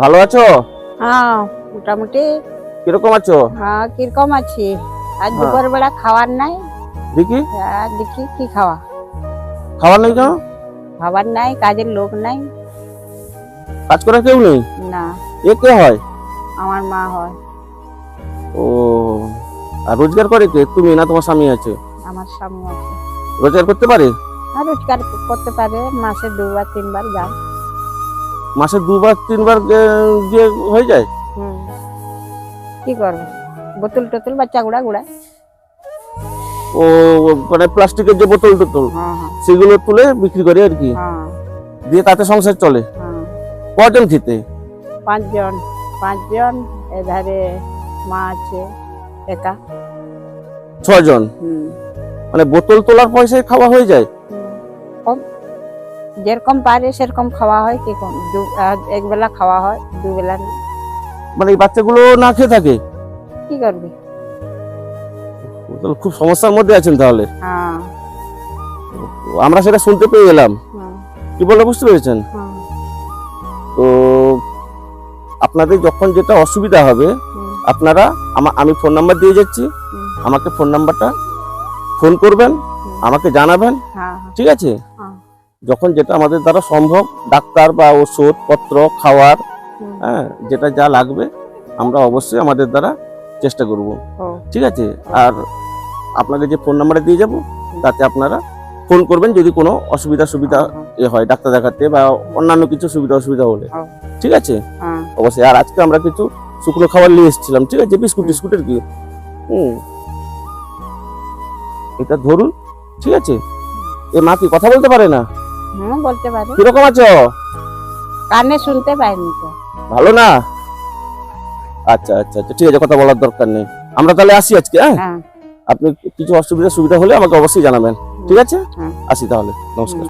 ভালো আছো? হ্যাঁ মোটামুটি। কীরকম আছো? হ্যাঁ কীরকম আছি? আজ হ্যাঁ। দুপুর বেলা খাবার নাই? দেখি। আর দেখি কি খাওয়া। খাবার নেই কেন? খাবার নাই কাজের লোক নাই। কাজ করার কেউ নেই? না। এ কে হয়? আমার মা হয়। ও আর রোজগার করে কে? তুমি না তোমার স্বামী আছে? আমার স্বামী আছে। রোজগার করতে পারে? আর রোজগার করতে পারে মাসে দুবার তিনবার যায়। মাসে দুবার তিনবার গে- দিয়ে হয়ে যায়? হুম। কি করব? বোতল টোতল বাচ্চা গুড়া গুড়া। ও মানে প্লাস্টিকের যে বোতল টোতল হ্যাঁ হ্যাঁ। সেগুলো তুলে বিক্রি করে আর কি। হ্যাঁ। দিয়ে তাতে সংসার চলে। কজন খেতে? পাঁচজন। পাঁচজন এধারে মা আছে একা। ছজন? হুম। মানে বোতল তোলার পয়সায় খাওয়া হয়ে যায়? যেরকম পারে সেরকম খাওয়া হয় কি কম? দু এক বেলা খাওয়া হয় দু বেলা না। মানে এই বাচ্চাগুলো না খেয়ে থাকে? কি করবি? খুব সমস্যার মধ্যে আছেন তাহলে। হ্যাঁ। আমরা সেটা শুনতে পেয়ে গেলাম। হ্যাঁ। কি বলে বুঝতে পেরেছেন? হ্যাঁ। তো আপনাদের যখন যেটা অসুবিধা হবে আপনারা আমা- আমি ফোন নাম্বার দিয়ে যাচ্ছি। আমাকে ফোন নাম্বারটা ফোন করবেন আমাকে জানাবেন। হ্যাঁ। ঠিক আছে। যখন যেটা আমাদের দ্বারা সম্ভব ডাক্তার বা ওষুধ পত্র খাওয়ার হ্যাঁ যেটা যা লাগবে আমরা অবশ্যই আমাদের দ্বারা চেষ্টা করব। ঠিক আছে? আর আপনাকে যে ফোন নাম্বারটা দিয়ে যাব তাতে আপনারা ফোন করবেন যদি কোনো অসুবিধা সুবিধা এ হয় ডাক্তার দেখাতে বা অন্যান্য কিছু সুবিধা অসুবিধা হলে। ঠিক আছে? হ্যাঁ। অবশ্যই। আর আজকে আমরা কিছু শুকনো খাবার নিয়ে এসেছিলাম ঠিক আছে? বিস্কুট টিস্কুটের কি? হুম। এটা ধরুন ঠিক আছে? এ মা কি কথা বলতে পারে না? হুম বলতে পারি। কীরকম আছো? কানে শুনতে পাইনি তো। ভালো না? আচ্ছা আচ্ছা আচ্ছা ঠিক আছে কথা বলার দরকার নেই। আমরা তাহলে আসি আজকে হ্যাঁ? হ্যাঁ। আপনি কিছু অসুবিধা সুবিধা হলে আমাকে অবশ্যই জানাবেন। ঠিক আছে? হ্যাঁ। আসি তাহলে নমস্কার।